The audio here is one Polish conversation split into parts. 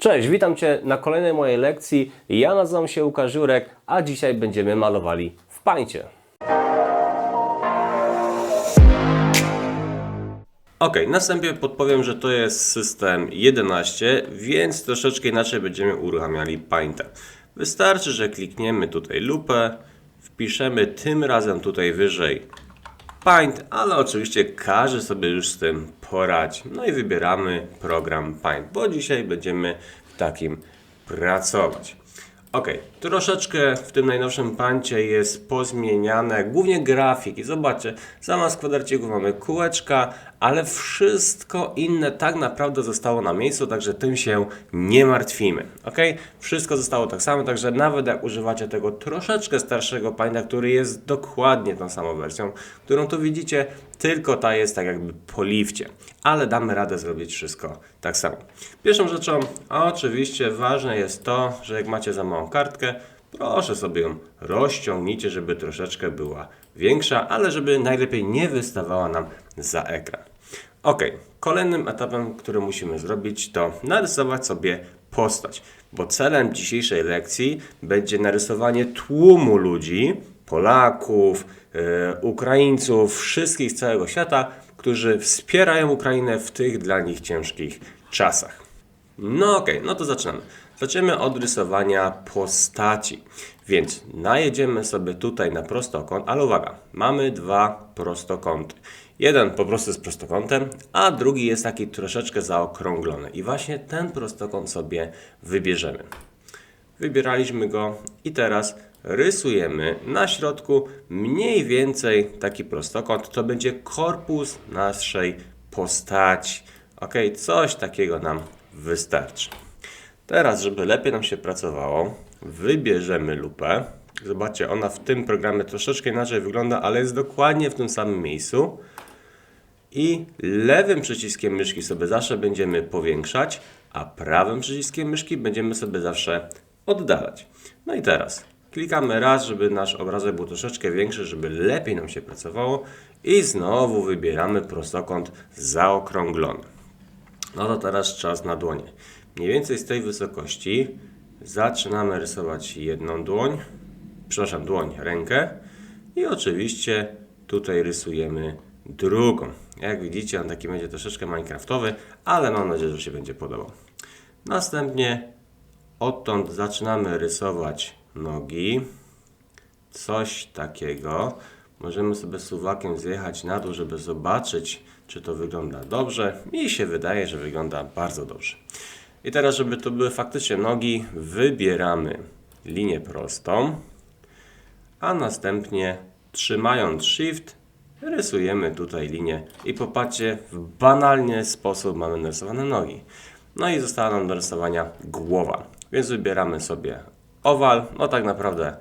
Cześć, witam Cię na kolejnej mojej lekcji. Ja nazywam się Łukasz Jurek, a dzisiaj będziemy malowali w pańcie. Ok, na wstępie podpowiem, że to jest system 11, więc troszeczkę inaczej będziemy uruchamiali Paint'a. Wystarczy, że klikniemy tutaj lupę, wpiszemy tym razem tutaj wyżej Paint, ale oczywiście każdy sobie już z tym poradzi. No i wybieramy program Paint, bo dzisiaj będziemy w takim pracować. Ok, troszeczkę w tym najnowszym pancie jest pozmieniane, głównie grafiki. Zobaczcie, zamiast kwadracików mamy kółeczka, ale wszystko inne tak naprawdę zostało na miejscu, także tym się nie martwimy. Ok, wszystko zostało tak samo, także nawet jak używacie tego troszeczkę starszego painta, który jest dokładnie tą samą wersją, którą tu widzicie, tylko ta jest tak jakby po lifcie, ale damy radę zrobić wszystko tak samo. Pierwszą rzeczą, oczywiście ważne jest to, że jak macie za małą kartkę, proszę sobie ją rozciągnijcie, żeby troszeczkę była większa, ale żeby najlepiej nie wystawała nam za ekran. Ok, kolejnym etapem, który musimy zrobić, to narysować sobie postać, bo celem dzisiejszej lekcji będzie narysowanie tłumu ludzi, Polaków, e, Ukraińców, wszystkich z całego świata, którzy wspierają Ukrainę w tych dla nich ciężkich czasach. No okej, no to zaczynamy. Zaczniemy od rysowania postaci. Więc najedziemy sobie tutaj na prostokąt, ale uwaga, mamy dwa prostokąty. Jeden po prostu jest prostokątem, a drugi jest taki troszeczkę zaokrąglony. I właśnie ten prostokąt sobie wybierzemy. Wybieraliśmy go i teraz rysujemy na środku mniej więcej taki prostokąt. To będzie korpus naszej postaci. Ok, coś takiego nam wystarczy. Teraz, żeby lepiej nam się pracowało, wybierzemy lupę. Zobaczcie, ona w tym programie troszeczkę inaczej wygląda, ale jest dokładnie w tym samym miejscu. I lewym przyciskiem myszki sobie zawsze będziemy powiększać, a prawym przyciskiem myszki będziemy sobie zawsze oddalać. No i teraz klikamy raz, żeby nasz obrazek był troszeczkę większy, żeby lepiej nam się pracowało. I znowu wybieramy prostokąt zaokrąglony. No to teraz czas na dłonie. Mniej więcej z tej wysokości zaczynamy rysować jedną dłoń, przepraszam, dłoń, rękę i oczywiście tutaj rysujemy drugą. Jak widzicie, on taki będzie troszeczkę minecraftowy, ale mam nadzieję, że się będzie podobał. Następnie odtąd zaczynamy rysować nogi. Coś takiego. Możemy sobie suwakiem zjechać na dół, żeby zobaczyć, czy to wygląda dobrze. Mi się wydaje, że wygląda bardzo dobrze. I teraz, żeby to były faktycznie nogi, wybieramy linię prostą, a następnie trzymając Shift rysujemy tutaj linię i popatrzcie, w banalny sposób mamy narysowane nogi. No i została nam do rysowania głowa, więc wybieramy sobie owal, no tak naprawdę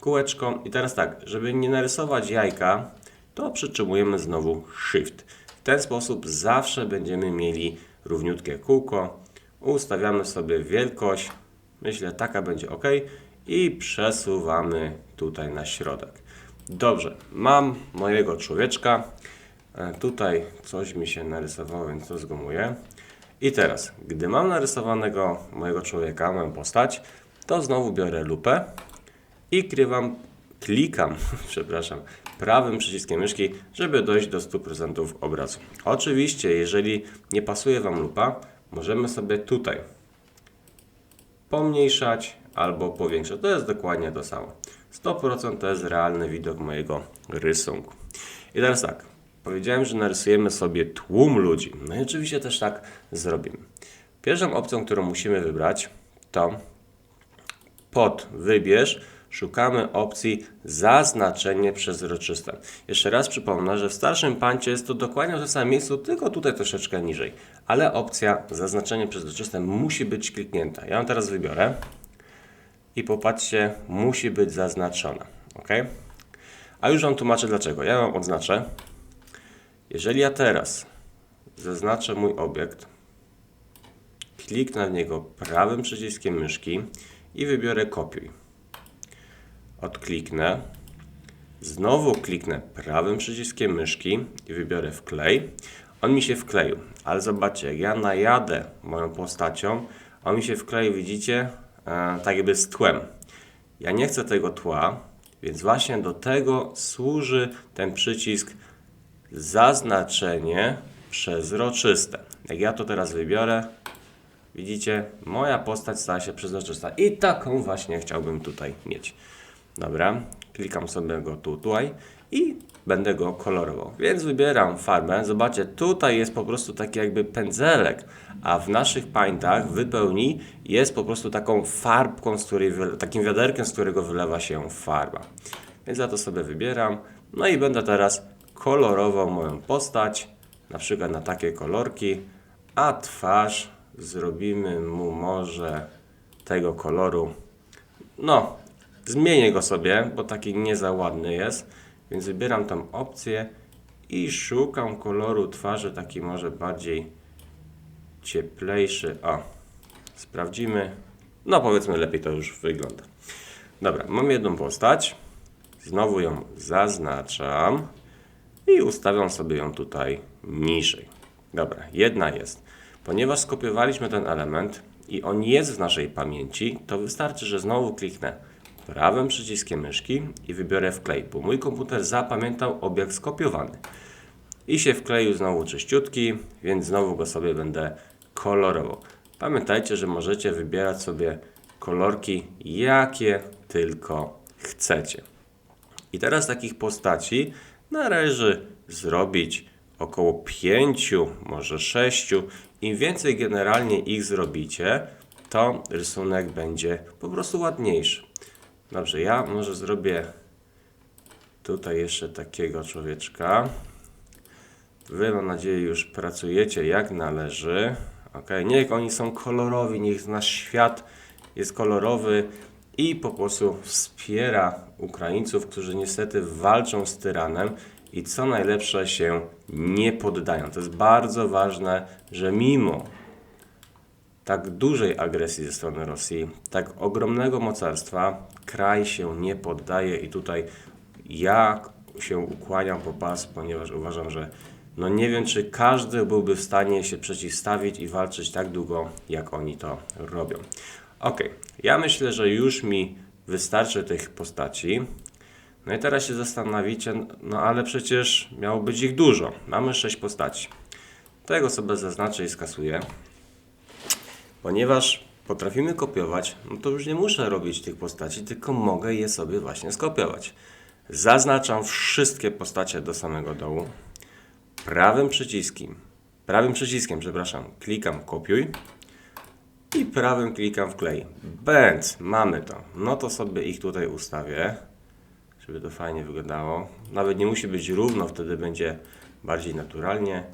kółeczko. I teraz tak, żeby nie narysować jajka, to przytrzymujemy znowu Shift. W ten sposób zawsze będziemy mieli równiutkie kółko. Ustawiamy sobie wielkość, myślę taka będzie ok i przesuwamy tutaj na środek. Dobrze, mam mojego człowieczka. E, Tutaj coś mi się narysowało, więc to zgumuję. I teraz, gdy mam narysowanego mojego człowieka, moją postać, to znowu biorę lupę i krywam, klikam, przepraszam, prawym przyciskiem myszki, żeby dojść do 100% obrazu. Oczywiście, jeżeli nie pasuje Wam lupa, możemy sobie tutaj pomniejszać albo powiększać. To jest dokładnie to samo. 100% to jest realny widok mojego rysunku. I teraz tak, powiedziałem, że narysujemy sobie tłum ludzi. No i oczywiście też tak zrobimy. Pierwszą opcją, którą musimy wybrać, to pod wybierz szukamy opcji zaznaczenie przezroczyste. Jeszcze raz przypomnę, że w starszym pancie jest to dokładnie w tym samym miejscu, tylko tutaj troszeczkę niżej. Ale opcja zaznaczenie przezroczyste musi być kliknięta. Ja ją teraz wybiorę i popatrzcie, musi być zaznaczona. ok? A już Wam tłumaczę dlaczego. Ja ją odznaczę. Jeżeli ja teraz zaznaczę mój obiekt, kliknę w niego prawym przyciskiem myszki i wybiorę kopiuj. Odkliknę. Znowu kliknę prawym przyciskiem myszki i wybiorę wklej. On mi się wkleił, ale zobaczcie, jak ja najadę moją postacią, on mi się wkleił, widzicie, e, tak jakby z tłem. Ja nie chcę tego tła, więc właśnie do tego służy ten przycisk zaznaczenie przezroczyste. Jak ja to teraz wybiorę, widzicie, moja postać stała się przezroczysta i taką właśnie chciałbym tutaj mieć. Dobra, klikam sobie go tutaj i będę go kolorował. Więc wybieram farbę. Zobaczcie, tutaj jest po prostu taki jakby pędzelek, a w naszych paintach wypełni jest po prostu taką farbką, z której, takim wiaderkiem, z którego wylewa się farba. Więc ja to sobie wybieram. No i będę teraz kolorował moją postać, na przykład na takie kolorki, a twarz zrobimy mu może tego koloru no, zmienię go sobie, bo taki nie za ładny jest, więc wybieram tą opcję i szukam koloru twarzy taki może bardziej cieplejszy. O, sprawdzimy. No powiedzmy lepiej to już wygląda. Dobra, mam jedną postać. Znowu ją zaznaczam i ustawiam sobie ją tutaj niżej. Dobra, jedna jest. Ponieważ skopiowaliśmy ten element i on jest w naszej pamięci, to wystarczy, że znowu kliknę prawym przyciskiem myszki i wybiorę wklej, bo mój komputer zapamiętał obiekt skopiowany. I się wkleił znowu czyściutki, więc znowu go sobie będę kolorował. Pamiętajcie, że możecie wybierać sobie kolorki, jakie tylko chcecie. I teraz takich postaci należy zrobić około 5, może 6. Im więcej generalnie ich zrobicie, to rysunek będzie po prostu ładniejszy. Dobrze, ja może zrobię tutaj jeszcze takiego człowieczka. Wy mam nadzieję już pracujecie jak należy. Ok, niech oni są kolorowi, niech nasz świat jest kolorowy i po prostu wspiera Ukraińców, którzy niestety walczą z tyranem i co najlepsze się nie poddają. To jest bardzo ważne, że mimo tak dużej agresji ze strony Rosji, tak ogromnego mocarstwa, kraj się nie poddaje i tutaj ja się ukłaniam po pas, ponieważ uważam, że no nie wiem, czy każdy byłby w stanie się przeciwstawić i walczyć tak długo, jak oni to robią. Ok, ja myślę, że już mi wystarczy tych postaci. No i teraz się zastanowicie, no ale przecież miało być ich dużo. Mamy 6 postaci. Tego sobie zaznaczę i skasuję. Ponieważ potrafimy kopiować, no to już nie muszę robić tych postaci, tylko mogę je sobie właśnie skopiować. Zaznaczam wszystkie postacie do samego dołu. Prawym przyciskiem, prawym przyciskiem, przepraszam, klikam kopiuj i prawym klikam wklej. Bęc, mamy to. No to sobie ich tutaj ustawię, żeby to fajnie wyglądało. Nawet nie musi być równo, wtedy będzie bardziej naturalnie.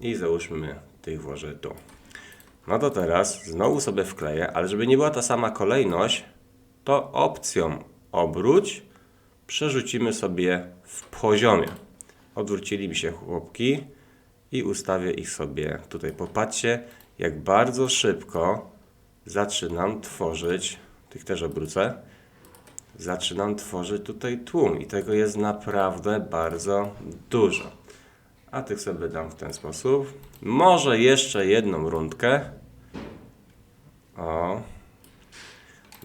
I załóżmy tych włożę tu. No to teraz znowu sobie wkleję, ale żeby nie była ta sama kolejność, to opcją obróć przerzucimy sobie w poziomie. Odwrócili mi się chłopki i ustawię ich sobie tutaj. Popatrzcie, jak bardzo szybko zaczynam tworzyć, tych też obrócę, zaczynam tworzyć tutaj tłum i tego jest naprawdę bardzo dużo. A tych sobie dam w ten sposób. Może jeszcze jedną rundkę. O.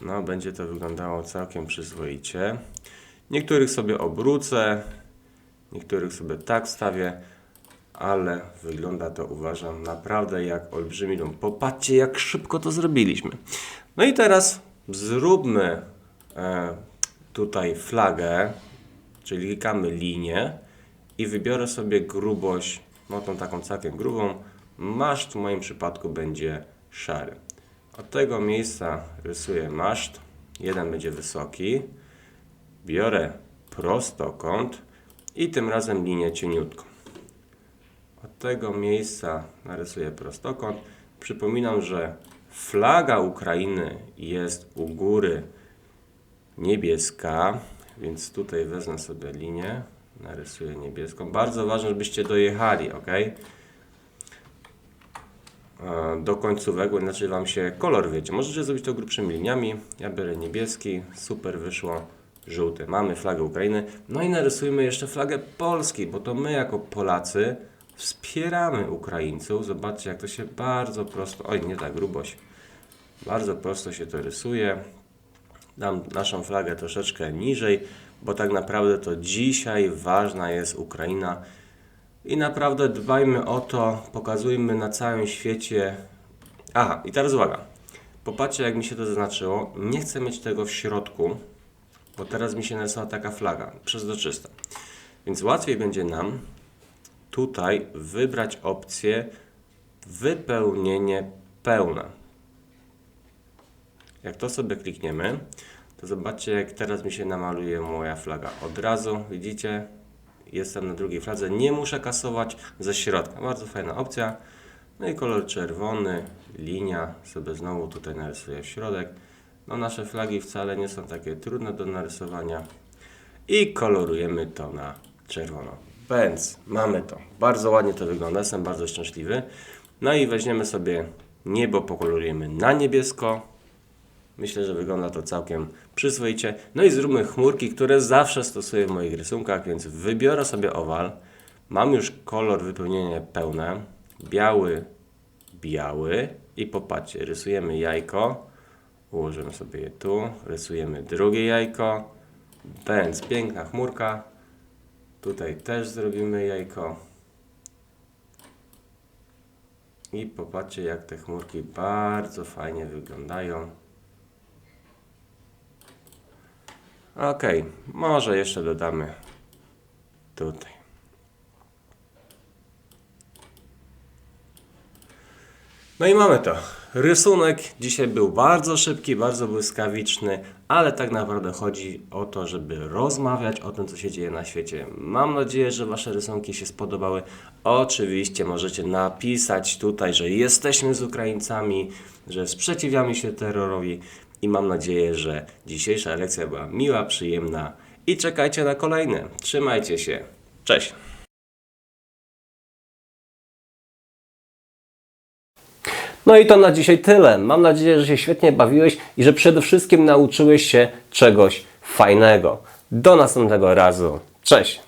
No, będzie to wyglądało całkiem przyzwoicie. Niektórych sobie obrócę, niektórych sobie tak stawię, ale wygląda to uważam naprawdę jak olbrzymi dom. Popatrzcie, jak szybko to zrobiliśmy. No i teraz zróbmy e, tutaj flagę, czyli klikamy linię i wybiorę sobie grubość, no tą taką całkiem grubą. Maszt w moim przypadku będzie szary. Od tego miejsca rysuję maszt. Jeden będzie wysoki. Biorę prostokąt i tym razem linię cieniutką. Od tego miejsca narysuję prostokąt. Przypominam, że flaga Ukrainy jest u góry niebieska, więc tutaj wezmę sobie linię, narysuję niebieską. Bardzo ważne, żebyście dojechali, ok? E, Do końcówek, bo inaczej Wam się kolor wiecie. Możecie zrobić to grubszymi liniami. Ja biorę niebieski, super wyszło, żółty. Mamy flagę Ukrainy. No i narysujmy jeszcze flagę Polski, bo to my jako Polacy wspieramy Ukraińców. Zobaczcie, jak to się bardzo prosto... Oj, nie tak, grubość. Bardzo prosto się to rysuje. Dam naszą flagę troszeczkę niżej, bo tak naprawdę to dzisiaj ważna jest Ukraina. I naprawdę dbajmy o to, pokazujmy na całym świecie. Aha, i teraz uwaga. Popatrzcie, jak mi się to zaznaczyło. Nie chcę mieć tego w środku, bo teraz mi się narysowała taka flaga, przezroczysta. Więc łatwiej będzie nam tutaj wybrać opcję wypełnienie pełne. Jak to sobie klikniemy, to zobaczcie, jak teraz mi się namaluje moja flaga. Od razu, widzicie, jestem na drugiej fladze. Nie muszę kasować ze środka. Bardzo fajna opcja. No i kolor czerwony, linia, sobie znowu tutaj narysuję w środek. No nasze flagi wcale nie są takie trudne do narysowania. I kolorujemy to na czerwono. Więc mamy to. Bardzo ładnie to wygląda, jestem bardzo szczęśliwy. No i weźmiemy sobie niebo, pokolorujemy na niebiesko. Myślę, że wygląda to całkiem przyzwoicie. No i zróbmy chmurki, które zawsze stosuję w moich rysunkach, więc wybiorę sobie owal. Mam już kolor wypełnienia pełne. Biały, biały. I popatrzcie, rysujemy jajko. Ułożymy sobie je tu. Rysujemy drugie jajko. Bęc, piękna chmurka. Tutaj też zrobimy jajko. I popatrzcie, jak te chmurki bardzo fajnie wyglądają. Ok, może jeszcze dodamy tutaj. No i mamy to. Rysunek dzisiaj był bardzo szybki, bardzo błyskawiczny, ale tak naprawdę chodzi o to, żeby rozmawiać o tym, co się dzieje na świecie. Mam nadzieję, że Wasze rysunki się spodobały. Oczywiście możecie napisać tutaj, że jesteśmy z Ukraińcami, że sprzeciwiamy się terrorowi i mam nadzieję, że dzisiejsza lekcja była miła, przyjemna i czekajcie na kolejne. Trzymajcie się. Cześć! No i to na dzisiaj tyle. Mam nadzieję, że się świetnie bawiłeś i że przede wszystkim nauczyłeś się czegoś fajnego. Do następnego razu. Cześć!